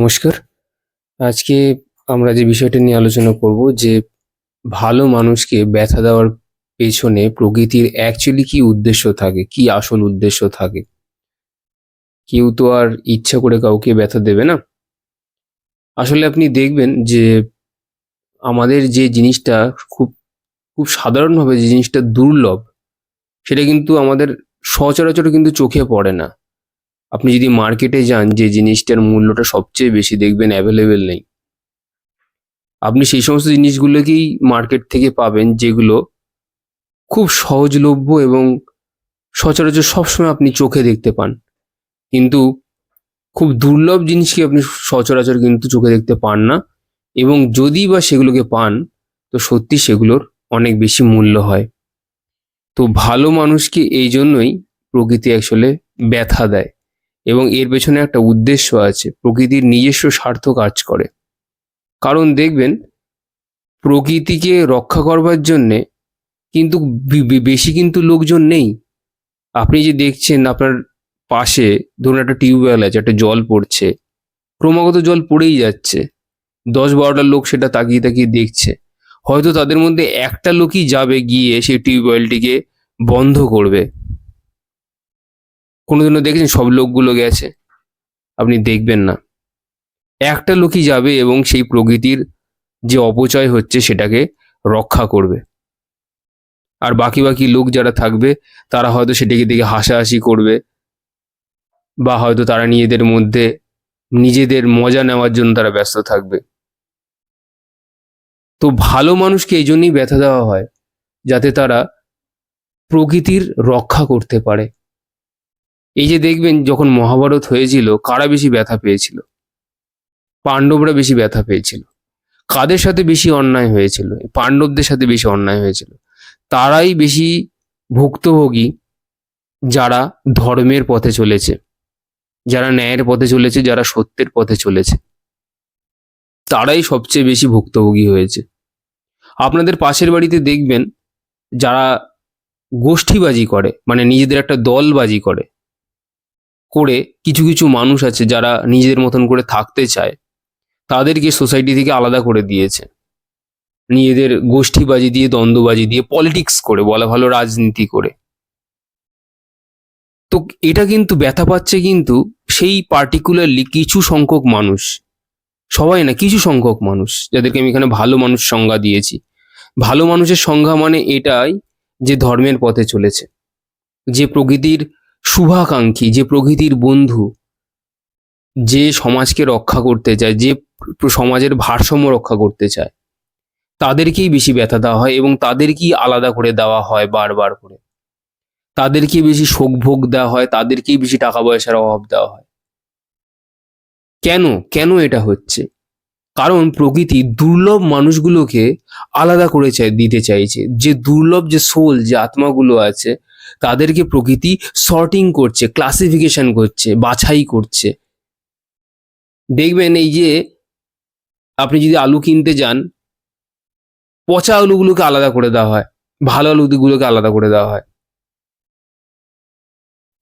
নমস্কার। আজকে আমরা যে বিষয়টা নিয়ে আলোচনা করব যে ভালো মানুষকে ব্যথা দেওয়ার পেছনে প্রকৃতির অ্যাকচুয়ালি কি উদ্দেশ্য থাকে, কি আসল উদ্দেশ্য থাকে। কেউ তো আর ইচ্ছা করে কাউকে ব্যথা দেবে না। আসলে আপনি দেখবেন যে আমাদের যে জিনিসটা খুব খুব সাধারণভাবে যে জিনিসটা দুর্লভ, সেটা কিন্তু আমাদের সচরাচর কিন্তু চোখে পড়ে না। আপনি যদি মার্কেটে যান, যে জিনিসটার মূল্যটা সবচেয়ে বেশি দেখবেন অ্যাভেলেবেল নেই। আপনি সেই সমস্ত জিনিসগুলোকেই মার্কেট থেকে পাবেন, যেগুলো খুব সহজলভ্য এবং সচরাচর সবসময় আপনি চোখে দেখতে পান। কিন্তু খুব দুর্লভ জিনিসকে আপনি সচরাচর কিন্তু চোখে দেখতে পান না এবং যদি বা সেগুলোকে পান, তো সত্যি সেগুলোর অনেক বেশি মূল্য হয়। তো ভালো মানুষকে এই জন্যই প্রকৃতি আসলে ব্যথা দেয়। এবং এর পেছনে একটা উদ্দেশ্য আছে, প্রকৃতির নিজস্ব স্বার্থ কাজ করে। কারণ দেখবেন, প্রকৃতিকে রক্ষা করবার জন্যে কিন্তু বেশি কিন্তু লোকজন নেই। আপনি যে দেখছেন আপনার পাশে, ধরুন একটা টিউবওয়েল আছে, একটা জল পড়ছে, ক্রমাগত জল পড়েই যাচ্ছে, দশ বারোটা লোক সেটা তাকিয়ে তাকিয়ে দেখছে। হয়তো তাদের মধ্যে একটা লোকই যাবে গিয়ে সেই টিউবওয়েলটিকে বন্ধ করবে। কোনোদিনও দেখেছেন সব লোকগুলো গেছে? আপনি দেখবেন না। একটা লোকই যাবে এবং সেই প্রকৃতির যে অপচয় হচ্ছে সেটাকে রক্ষা করবে। আর বাকি বাকি লোক যারা থাকবে, তারা হয়তো সেটাকে দেখে হাসাহাসি করবে বা হয়তো তারা নিজেদের মধ্যে নিজেদের মজা নেওয়ার জন্য তারা ব্যস্ত থাকবে। তো ভালো মানুষকে এই জন্যই ব্যথা দেওয়া হয় যাতে তারা প্রকৃতির রক্ষা করতে পারে। এই যে দেখবেন যখন মহাভারত হয়েছিল, কারা বেশি ব্যথা পেয়েছিল? পাণ্ডবরা বেশি ব্যথা পেয়েছিল। কাদের সাথে বেশি অন্যায় হয়েছিল? পাণ্ডবদের সাথে বেশি অন্যায় হয়েছিল। তারাই বেশি ভুক্তভোগী যারা ধর্মের পথে চলেছে, যারা ন্যায়ের পথে চলেছে, যারা সত্যের পথে চলেছে। তারাই সবচেয়ে বেশি ভুক্তভোগী হয়েছে। আপনাদের পাশের বাড়িতে দেখবেন যারা গোষ্ঠীবাজি করে মানে নিজেদের একটা দলবাজি করে করে কিছু কিছু মানুষ আছে যারা নিজেদের মতন করে থাকতে চায়, তাদেরকে সোসাইটি থেকে আলাদা করে দিয়েছে। নিজেদের গোষ্ঠীবাজি দিয়ে, দ্বন্দ্ববাজি দিয়ে পলিটিক্স করে, বলা ভালো রাজনীতি করে। তো এটা কিন্তু ব্যথা পাচ্ছে কিন্তু সেই পার্টিকুলারলি কিছু সংখ্যক মানুষ, সবাই না, কিছু সংখ্যক মানুষ, যাদেরকে আমি এখানে ভালো মানুষ সংজ্ঞা দিয়েছি। ভালো মানুষের সংজ্ঞা মানে এটাই যে ধর্মের পথে চলেছে। যে প্রকৃতির শুভাকাঙ্ক্ষী, যে প্রকৃতির বন্ধু, যে সমাজকে রক্ষা করতে চায়, যে সমাজের ভারসাম্য রক্ষা করতে চায়, তাদেরকেই বেশি ব্যথা দেওয়া হয় এবং তাদেরকেই আলাদা করে দেওয়া হয় বারবার করে। তাদেরকে বেশি শোকভোগ দেওয়া হয়, তাদেরকেই বেশি টাকা পয়সার অভাব দেওয়া হয়। কেন? কেন এটা হচ্ছে? কারণ প্রকৃতি দুর্লভ মানুষগুলোকে আলাদা করে চাই, দিতে চাইছে। যে দুর্লভ যে সোল যে আত্মাগুলো আছে তাদেরকে প্রকৃতি সর্টিং করছে ক্লাসিফিকেশন করছে, বাছাই করছে। দেখবেন এই যে আপনি যদি আলু কিনতে যান, পচা আলুগুলোকে আলাদা করে দেওয়া হয়, ভালো আলুগুলোকে আলাদা করে দেওয়া হয়।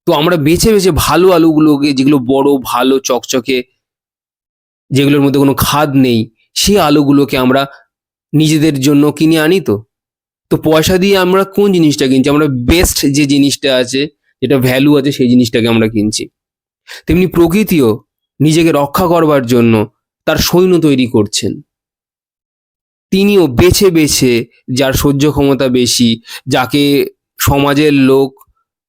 তো আমরা বেছে বেছে ভালো আলুগুলোকে, যেগুলো বড়, ভালো, চকচকে, যেগুলোর মধ্যে কোনো খাদ নেই, সেই আলুগুলোকে আমরা নিজেদের জন্য কিনে আনি তো। তো পয়সা দিয়ে আমরা কোন জিনিসটা কিনছি? আমরা বেস্ট যে জিনিসটা আছে, যেটা ভ্যালু আছে, সেই জিনিসটাকে আমরা কিনছি। তেমনি প্রকৃতিও নিজেকে রক্ষা করবার জন্য তার সৈন্য তৈরি করছেন। তিনিও বেছে বেছে যার সহ্য ক্ষমতা বেশি, যাকে সমাজের লোক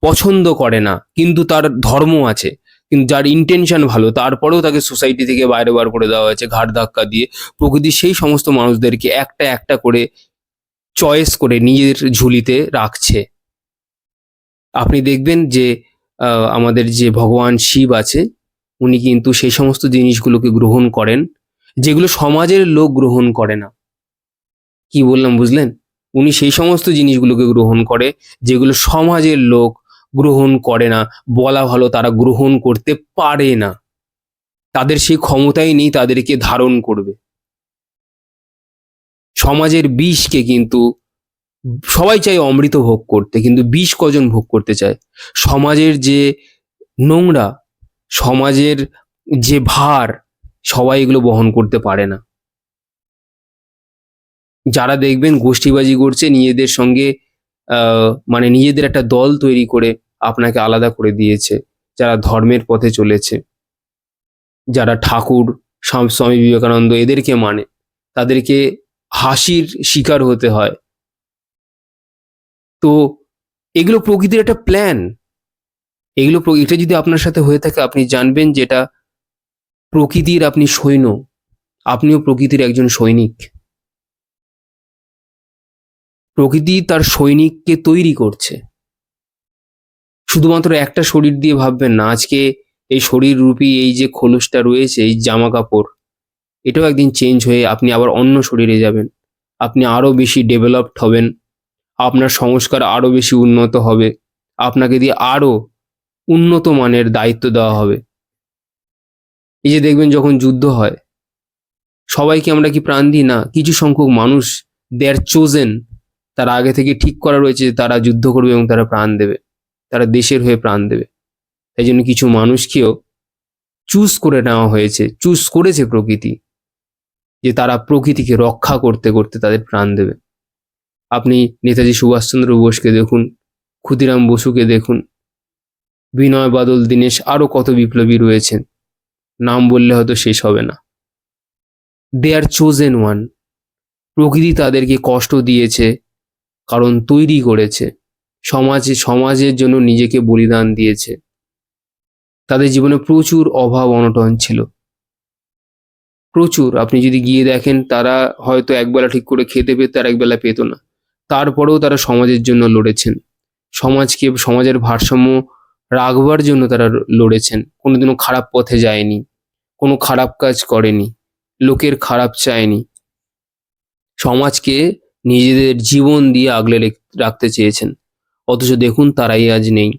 পছন্দ করে না, কিন্তু তার ধর্ম আছে, কিন্তু যার ইন্টেনশন ভালো, তারপরেও তাকে সোসাইটি থেকে বাইরে বার করে দেওয়া হয়েছে ঘাট ধাক্কা দিয়ে। প্রকৃতি সেই সমস্ত মানুষদেরকে একটা একটা করে চয়েস করে নিজের ঝুলিতে রাখছে। আপনি দেখবেন যে আমাদের যে ভগবান শিব আছে, উনি কিন্তু সেই সমস্ত জিনিসগুলোকে গ্রহণ করেন, যেগুলো সমাজের লোক গ্রহণ করে না। কি বললাম বুঝলেন? উনি সেই সমস্ত জিনিসগুলোকে গ্রহণ করে, যেগুলো সমাজের লোক গ্রহণ করে না, বলা ভালো তারা গ্রহণ করতে পারে না। তাদের সেই ক্ষমতাই নেই তাদেরকে ধারণ করবে। সমাজের বিষকে কিন্তু সবাই চায় অমৃত ভোগ করতে, কিন্তু বিষ কজন ভোগ করতে চায়? সমাজের যে নোংরা, সমাজের যে ভার, সবাই এগুলো বহন করতে পারে না। যারা দেখবেন গোষ্ঠীবাজি করছে, নিজেদের সঙ্গে মানে নিজেদের একটা দল তৈরি করে আপনাকে আলাদা করে দিয়েছে, যারা ধর্মের পথে চলেছে। যারা ঠাকুর, স্বামী বিবেকানন্দ এদেরকে মানে তাদেরকে হাসির শিকার হতে হয়। তো এগুলো প্রকৃতির একটা প্ল্যান এগুলো এটা যদি আপনার সাথে হয়ে থাকে, আপনি জানবেন যেটা প্রকৃতির আপনি সৈন্য। আপনিও প্রকৃতির একজন সৈনিক। প্রকৃতি তার সৈনিককে তৈরি করছে। শুধুমাত্র একটা শরীর দিয়ে ভাববেন না, আজকে এই শরীর রূপী এই যে খোলসটা রয়েছে, এই জামা কাপড় এটাও একদিন চেঞ্জ হয়ে আপনি আবার অন্য শরীরে যাবেন। আপনি আরও বেশি ডেভেলপড হবেন। আপনার সংস্কার আরও বেশি উন্নত হবে। আপনাকে দিয়ে আরও উন্নত মানের দায়িত্ব দেওয়া হবে। এই যে দেখবেন যখন যুদ্ধ হয়, সবাইকে আমরা কি প্রাণ দিই? না, কিছু সংখ্যক মানুষ দে আর চোজেন তারা আগে থেকে ঠিক করা রয়েছে যে তারা যুদ্ধ করবে এবং তারা প্রাণ দেবে। তারা দেশের হয়ে প্রাণ দেবে। তাই জন্য কিছু মানুষকেও চুজ করে নেওয়া হয়েছে। চুজ করেছে প্রকৃতি। যে তারা প্রকৃতিকে রক্ষা করতে করতে তাদের প্রাণ দেবে। আপনি নেতাজি সুভাষচন্দ্র বোসকে দেখুন, ক্ষুদিরাম বসুকে দেখুন, বিনয় বাদল, দীনেশ আরও কত বিপ্লবী রয়েছেন। নাম বললে হয়তো শেষ হবে না। দে আর চোজেন ওয়ান প্রকৃতি তাদেরকে কষ্ট দিয়েছে, কারণ তৈরি করেছে। সমাজে, সমাজের জন্য নিজেকে বলিদান দিয়েছে। তাদের জীবনে প্রচুর অভাব অনটন ছিল। প্রচুর। আপনি যদি গিয়ে দেখেন তারা হয়তো একবেলা ঠিক করে খেতে পেত আর একবেলা পেত না। তারপরেও তারা সমাজের জন্য লড়েছেন। সমাজকে, সমাজের ভারসাম্য রাখবার জন্য তারা লড়েছেন। কোনোদিনও খারাপ পথে যায়নি, কোনো খারাপ কাজ করেনি, লোকের খারাপ চায়নি। সমাজকে নিজেদের জীবন দিয়ে আগলে রেখ- রাখতে চেয়েছেন। অথচ দেখুন তারাই আজ নেই।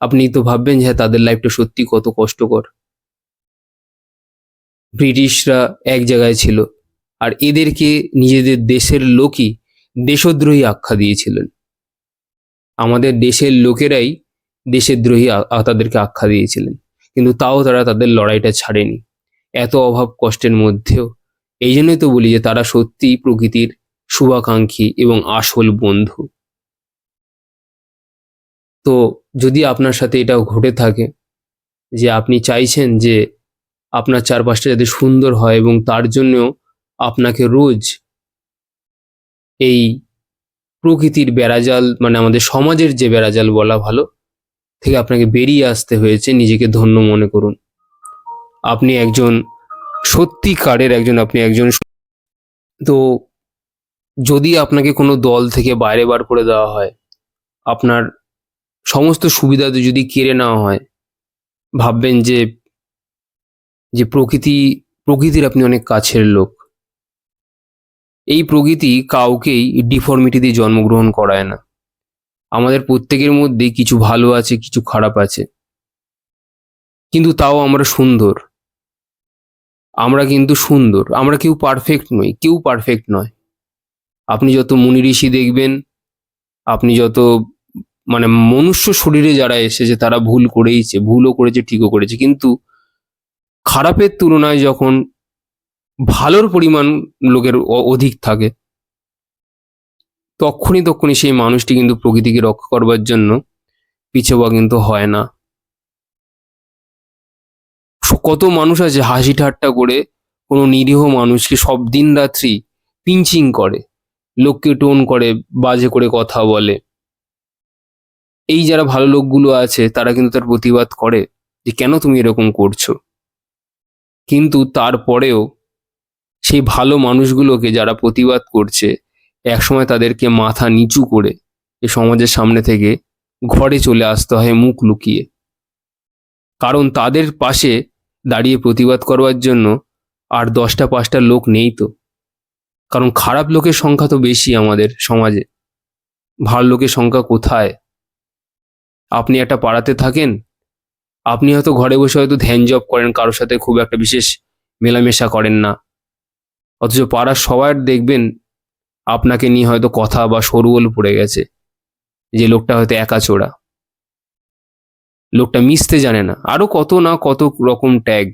আপনি তো ভাববেন যে হ্যাঁ তাদের লাইফটা সত্যি কত কষ্টকর। ব্রিটিশরা এক জায়গায় ছিল আর এদেরকে নিজেদের দেশের লোকই দেশদ্রোহী আখ্যা দিয়েছিলেন। আমাদের দেশের লোকেরাই দেশদ্রোহী তাদেরকে আখ্যা দিয়েছিলেন। কিন্তু তাও তারা তাদের লড়াইটা ছাড়েনি। এত অভাব কষ্টের মধ্যেও। এই জন্যই তো বলি যে তারা সত্যিই প্রকৃতির শুভাকাঙ্ক্ষী এবং আসল বন্ধু। তো যদি আপনার সাথে এটাও ঘটে থাকে যে আপনি চাইছেন যে আপনার চারপাশটা যাতে সুন্দর হয় এবং তার জন্য আপনাকে রোজ এই প্রকৃতির বেড়াজাল মানে আমাদের সমাজের যে বেড়াজাল বলা ভালো, থেকে আপনাকে বেরিয়ে আসতে হয়েছে। নিজেকে ধন্য মনে করুন। আপনি একজন সত্যিকারের একজন, আপনি একজন তো যদি আপনাকে কোনো দল থেকে বাইরে বার করে দেওয়া হয়, আপনার সমস্ত সুবিধা যদি কেড়ে নেওয়া হয়, ভাববেন যে যে প্রকৃতি, প্রকৃতির আপনি অনেক কাছের লোক। এই প্রকৃতি কাউকেই ডিফর্মিটি দিয়ে জন্মগ্রহণ করায় না। আমাদের প্রত্যেকের মধ্যে কিছু ভালো আছে, কিছু খারাপ আছে। কিন্তু তাও আমরা সুন্দর। আমরা কিন্তু সুন্দর। আমরা কেউ পারফেক্ট নই। কেউ পারফেক্ট নয়। আপনি যত মুনি ঋষি দেখবেন, আপনি যত মানে মনুষ্য শরীরে যারা এসেছে, তারা ভুল করেইছে, ভুলও করেছে, ঠিকও করেছে। কিন্তু খারাপের তুলনায় যখন ভালোর পরিমাণ লোকের অধিক থাকে তখনই তখনই সেই মানুষটি কিন্তু প্রকৃতিকে রক্ষা করবার জন্য পিছুপা কিন্তু হয় না। কত মানুষ আছে হাসি ঠাট্টা করে কোনো নিরীহ মানুষকে সব দিন রাত্রি পিঞ্চিং করে, লোককে টোন করে, বাজে করে কথা বলে। এই যারা ভালো লোকগুলো আছে তারা কিন্তু তার প্রতিবাদ করে যে কেন তুমি এরকম করছ? কিন্তু তারপরেও সেই ভালো মানুষগুলোকে যারা প্রতিবাদ করছে, একসময় তাদেরকে মাথা নিচু করে এ সমাজের সামনে থেকে ঘরে চলে আসতে হয় মুখ লুকিয়ে। কারণ তাদের পাশে দাঁড়িয়ে প্রতিবাদ করবার জন্য আর দশটা পাঁচটা লোক নেই তো। কারণ খারাপ লোকের সংখ্যা তো বেশি আমাদের সমাজে। ভালো লোকের সংখ্যা কোথায়? আপনি একটা পাড়াতে থাকেন আপনি হয়তো ঘরে বসে হয়তো ধ্যান জব করেন, কারোর সাথে খুব একটা বিশেষ মেলামেশা করেন না। অথচ পাড়ার সবার দেখবেন আপনাকে নিয়ে হয়তো কথা বা সরুয়োল পড়ে গেছে যে লোকটা হয়তো একাচোড়া লোকটা মিশতে জানে না। আরও কত না কত রকম ট্যাগ।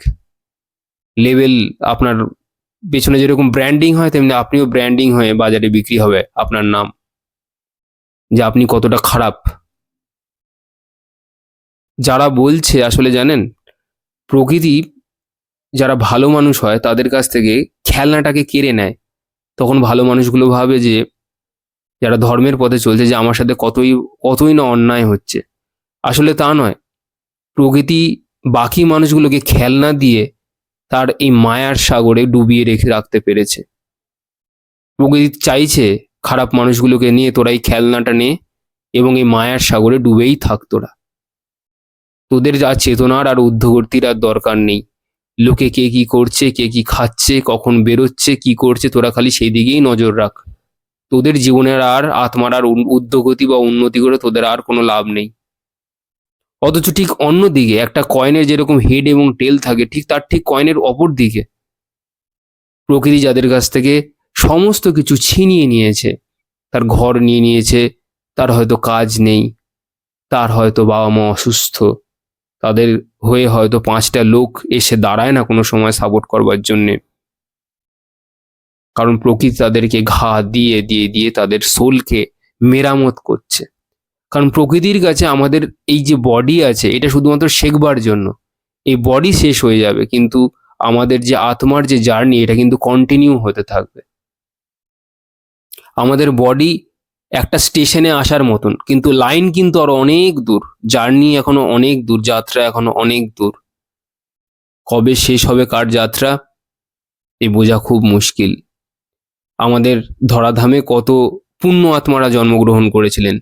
লেভেল আপনার পেছনে যেরকম ব্র্যান্ডিং হয়, তেমনি আপনিও ব্র্যান্ডিং হয়ে বাজারে বিক্রি হবে আপনার নাম। যে আপনি কতটা খারাপ। যারা বলছে আসলে জানেন, প্রকৃতি যারা ভালো মানুষ হয় তাদের কাছ থেকে খেলনাটাকে কেড়ে নেয়। তখন ভালো মানুষগুলো ভাবে যে, যারা ধর্মের পথে চলছে যে আমার সাথে কতই কতই না অন্যায় হচ্ছে। আসলে তা নয়। প্রকৃতি বাকি মানুষগুলোকে খেলনা দিয়ে তার এই মায়ার সাগরে ডুবিয়ে রেখে রাখতে পেরেছে। প্রকৃতি চাইছে খারাপ মানুষগুলোকে নিয়ে তোরা এই খেলনাটা নে এবং এই মায়ার সাগরে ডুবেই থাক তোরা। তোদের যা চেতনার আর উদ্ধগতির আর দরকার নেই। লোকে কে কি করছে, কে কি খাচ্ছে, কখন বেরোচ্ছে, কি করছে, তোরা খালি সেই দিকেই নজর রাখ। তোদের জীবনের আর আত্মার আর উদ্যোগতি বা উন্নতি করে তোদের আর কোনো লাভ নেই। অথচ ঠিক অন্যদিকে একটা কয়েনের যেরকম হেড এবং টেল থাকে, ঠিক তার ঠিক কয়েনের অপর দিকে। প্রকৃতি যাদের কাছ থেকে সমস্ত কিছু ছিনিয়ে নিয়েছে, তার ঘর নিয়ে নিয়েছে, তার হয়তো কাজ নেই, তার হয়তো বাবা মা অসুস্থ। তাদের হয়ে হয়তো পাঁচটা লোক এসে দাঁড়ায় না কোনো সময় সাপোর্ট করবার জন্যে। কারণ প্রকৃতি তাদেরকে ঘা দিয়ে দিয়ে দিয়ে তাদের সোলকে মেরামত করছে। কারণ প্রকৃতির কাছে আমাদের এই যে বডি আছে, এটা শুধুমাত্র শেখবার জন্য। এই বডি শেষ হয়ে যাবে, কিন্তু আমাদের যে আত্মার যে জার্নি এটা কিন্তু কন্টিনিউ হতে থাকবে। আমাদের বডি একটা স্টেশনে আসার মতন। কিন্তু লাইন কিন্তু আরও অনেক দূর। জার্নি এখনও অনেক দূর, যাত্রা এখনও অনেক দূর। কবে শেষ হবে কার যাত্রা, এ বোঝা খুব মুশকিল। আমাদের ধরাধামে কত পুণ্য আত্মারা জন্মগ্রহণ করেছিলেন।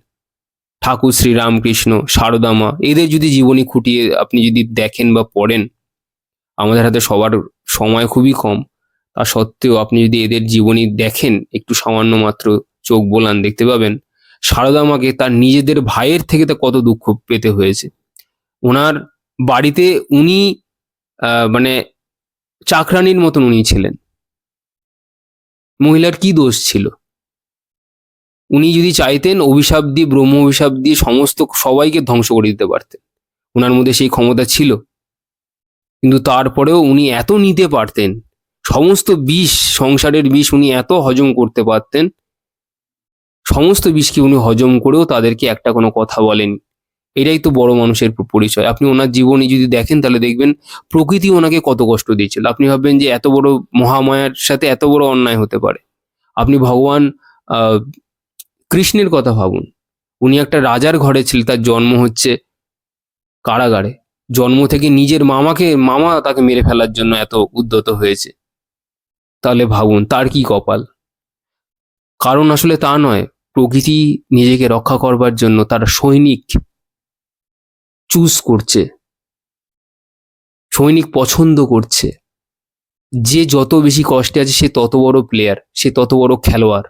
ঠাকুর শ্রীরামকৃষ্ণ সারদা মা এদের যদি জীবনী খুঁটিয়ে আপনি যদি দেখেন বা পড়েন, আমাদের হাতে সবার সময় খুবই কম। তা সত্ত্বেও আপনি যদি এদের জীবনী দেখেন, একটু সামান্য মাত্র চোখ বোলান দেখতে পাবেন। সারদা মাকে তার নিজেদের ভাইয়ের থেকে তা কত দুঃখ পেতে হয়েছে। ওনার বাড়িতে উনি মানে চাকরানির মতন উনি ছিলেন। মহিলার কি দোষ ছিল? উনি যদি চাইতেন অভিশাপ দিয়ে, ব্রহ্ম অভিশাপ দিয়ে সমস্ত সবাইকে ধ্বংস করে দিতে পারতেন। ওনার মধ্যে সেই ক্ষমতা ছিল। কিন্তু তারপরেও উনি এত নিতে পারতেন, সমস্ত বিষ, সংসারের বিষ উনি এত হজম করতে পারতেন সমস্ত বিষকে উনি হজম করেও তাদেরকে একটা কোনো কথা বলেন। এটাই তো বড় মানুষের পরিচয়। আপনি ওনার জীবনী যদি দেখেন, তাহলে দেখবেন প্রকৃতি ওনাকে কত কষ্ট দিয়েছিল। আপনি ভাববেন যে এত বড় মহামায়ার সাথে এত বড় অন্যায় হতে পারে। আপনি ভগবান কৃষ্ণের কথা ভাবুন। উনি একটা রাজার ঘরে ছিল, তার জন্ম হচ্ছে কারাগারে। জন্ম থেকে নিজের মামাকে, মামা তাকে মেরে ফেলার জন্য এত উদ্যত হয়েছে। তাহলে ভাবুন, তার কি কপাল? কারণ আসলে তা নয়। প্রকৃতি নিজেকে রক্ষা করবার জন্য তার সৈনিক চুজ করছে, সৈনিক পছন্দ করছে। যে যত বেশি কষ্টে আছে, সে তত বড় প্লেয়ার সে তত বড় খেলোয়াড়।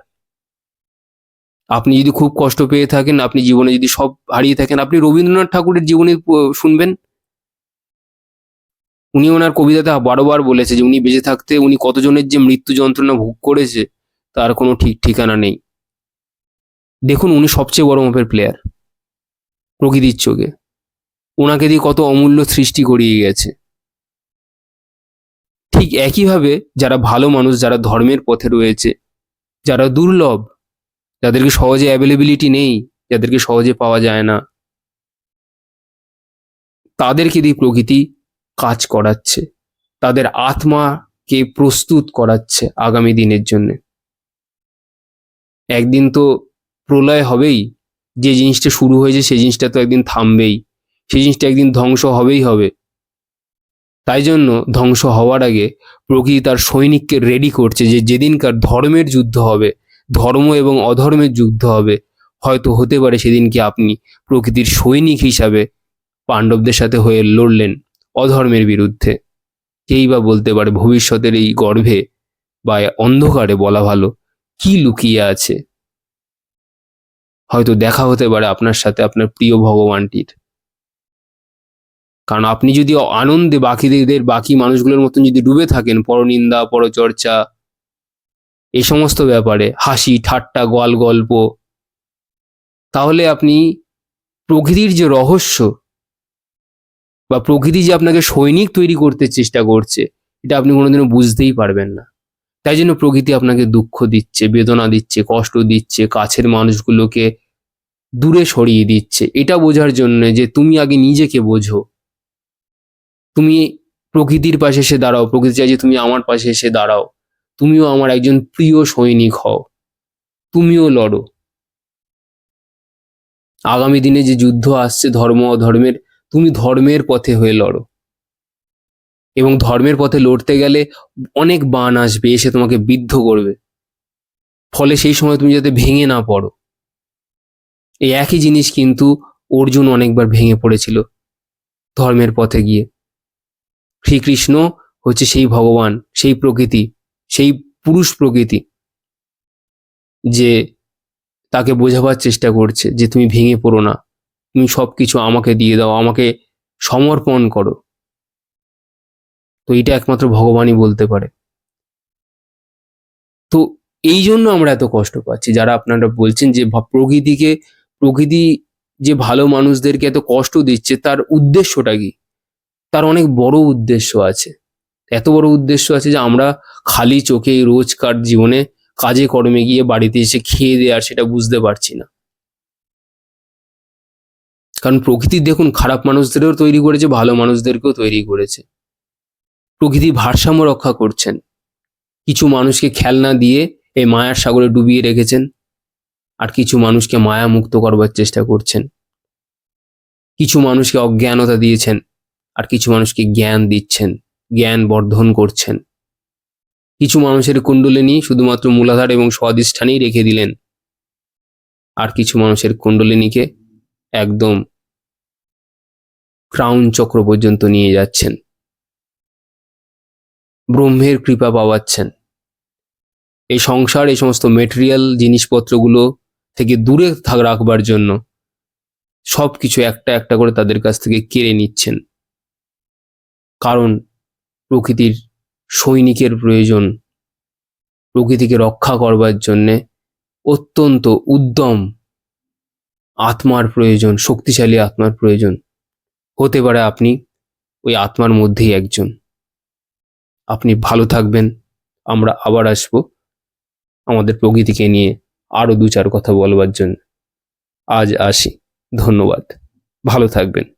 আপনি যদি খুব কষ্ট পেয়ে থাকেন, আপনি জীবনে যদি সব হারিয়ে থাকেন, আপনি রবীন্দ্রনাথ ঠাকুরের জীবনে শুনবেন। উনি ওনার কবিতাতে বারবার বলেছে যে, উনি বেঁচে থাকতে, উনি কতজনের যে মৃত্যু যন্ত্রণা ভোগ করেছে, তার কোনো ঠিক ঠিকানা নেই। দেখুন উনি সবচেয়ে বড় মাপের প্লেয়ার প্রকৃতির চোখে। ওনাকে দিয়ে কত অমূল্য সৃষ্টি করিয়ে গেছে। ঠিক একইভাবে যারা ভালো মানুষ, যারা ধর্মের পথে রয়েছে, যারা দুর্লভ, যাদেরকে সহজে অ্যাভেলেবিলিটি নেই, যাদেরকে সহজে পাওয়া যায় না, তাদেরকে দিয়ে প্রকৃতি কাজ করাচ্ছে। তাদের আত্মাকে প্রস্তুত করাচ্ছে আগামী দিনের জন্য। একদিন তো প্রলয় হবেই। যে জিনিসটা শুরু হয়েছে, সেই জিনিসটা তো একদিন থামবেই। সেই জিনিসটা একদিন ধ্বংস হবেই হবে। তাই জন্য ধ্বংস হওয়ার আগে প্রকৃতি তার সৈনিককে রেডি করছে যে যেদিনকার ধর্মের যুদ্ধ হবে, ধর্ম এবং অধর্মের যুদ্ধ হবে, হয়তো হতে পারে সেদিনকে আপনি প্রকৃতির সৈনিক হিসাবে পাণ্ডবদের সাথে হয়ে লড়লেন অধর্মের বিরুদ্ধে। কেই বা বলতে পারে ভবিষ্যতের এই গর্ভে বা অন্ধকারে বলা ভালো, কি লুকিয়ে আছে? হয়তো দেখা হতে পারে আপনার সাথে আপনার প্রিয় ভগবানটির। কারণ আপনি যদি আনন্দে বাকিদের, বাকি মানুষগুলোর মতন যদি ডুবে থাকেন, পরনিন্দা, পরচর্চা এই সমস্ত ব্যাপারে, হাসি, ঠাট্টা, গোয়াল গল্প, তাহলে আপনি প্রকৃতির যে রহস্য বা প্রকৃতি যে আপনাকে সৈনিক তৈরি করতে চেষ্টা করছে, এটা আপনি কোনোদিনও বুঝতেই পারবেন না। তাই জন্য প্রকৃতি আপনাকে দুঃখ দিচ্ছে, বেদনা দিচ্ছে, কষ্ট দিচ্ছে, কাছের মানুষগুলোকে দূরে সরিয়ে দিচ্ছে। এটা বোঝার জন্য যে তুমি আগে নিজেকে বোঝো। তুমি প্রকৃতির পাশে এসে দাঁড়াও, প্রকৃতি চাই যে তুমি আমার পাশে এসে দাঁড়াও। তুমিও আমার একজন প্রিয় সৈনিক হও। তুমিও লড়ো। আগামী দিনে যে যুদ্ধ আসছে ধর্ম, অধর্মের, তুমি ধর্মের পথে হয়ে লড়ো। এবং ধর্মের পথে লড়তে গেলে অনেক বান আসবে, এসে তোমাকে বিদ্ধ করবে। ফলে সেই সময় তুমি যাতে ভেঙে না পড়ো। এই একই জিনিস কিন্তু অর্জুন অনেকবার ভেঙে পড়েছিল ধর্মের পথে গিয়ে। শ্রীকৃষ্ণ হচ্ছে সেই ভগবান, সেই প্রকৃতি, সেই পুরুষ প্রকৃতি যে তাকে বোঝাবার চেষ্টা করছে যে তুমি ভেঙে পড়ো না। তুমি সব কিছু আমাকে দিয়ে দাও, আমাকে সমর্পণ করো। তো এটা একমাত্র ভগবানই বলতে পারে। তো এই জন্য আমরা এত কষ্ট পাচ্ছি। যারা আপনারা বলছেন যে প্রকৃতিকে, প্রকৃতি যে ভালো মানুষদেরকে এত কষ্ট দিচ্ছে, তার উদ্দেশ্যটা কি? তার অনেক বড় উদ্দেশ্য আছে। এত বড় উদ্দেশ্য আছে যে আমরা খালি চোখে রোজকার জীবনে কাজে কর্মে গিয়ে বাড়িতে এসে খেয়ে দেওয়ার সেটা বুঝতে পারছি না। কারণ প্রকৃতি দেখুন, খারাপ মানুষদেরও তৈরি করেছে, ভালো মানুষদেরকেও তৈরি করেছে। প্রকৃতি ভারসাম্য রক্ষা করছেন। কিছু মানুষকে খেলনা দিয়ে এই মায়ার সাগরে ডুবিয়ে রেখেছেন আর কিছু মানুষকে মায়া মুক্ত করবার চেষ্টা করছেন। কিছু মানুষকে অজ্ঞানতা দিয়েছেন আর কিছু মানুষকে জ্ঞান দিচ্ছেন, জ্ঞান বর্ধন করছেন। কিছু মানুষের কুণ্ডলিনী শুধুমাত্র মূলাধার এবং স্বাধিষ্ঠানেই রেখে দিলেন। আর কিছু মানুষের কুণ্ডলিনীকে একদম ক্রাউন চক্র পর্যন্ত নিয়ে যাচ্ছেন। ব্রহ্মের কৃপা পাওয়াচ্ছেন। এই সংসার, এই সমস্ত মেটেরিয়াল জিনিসপত্রগুলো থেকে দূরে থাক, রাখবার জন্য সব কিছু একটা একটা করে তাদের কাছ থেকে কেড়ে নিচ্ছেন। কারণ প্রকৃতির সৈনিকের প্রয়োজন, প্রকৃতিকে রক্ষা করবার জন্যে অত্যন্ত উদ্যম আত্মার প্রয়োজন, শক্তিশালী আত্মার প্রয়োজন। হতে পারে আপনি ওই আত্মার মধ্যেই একজন। আপনি ভালো থাকবেন। আমরা আবার আসব আমাদের প্রকৃতিকে নিয়ে আরও দু চার কথা বলবার জন্য। আজ আসি। ধন্যবাদ। ভালো থাকবেন।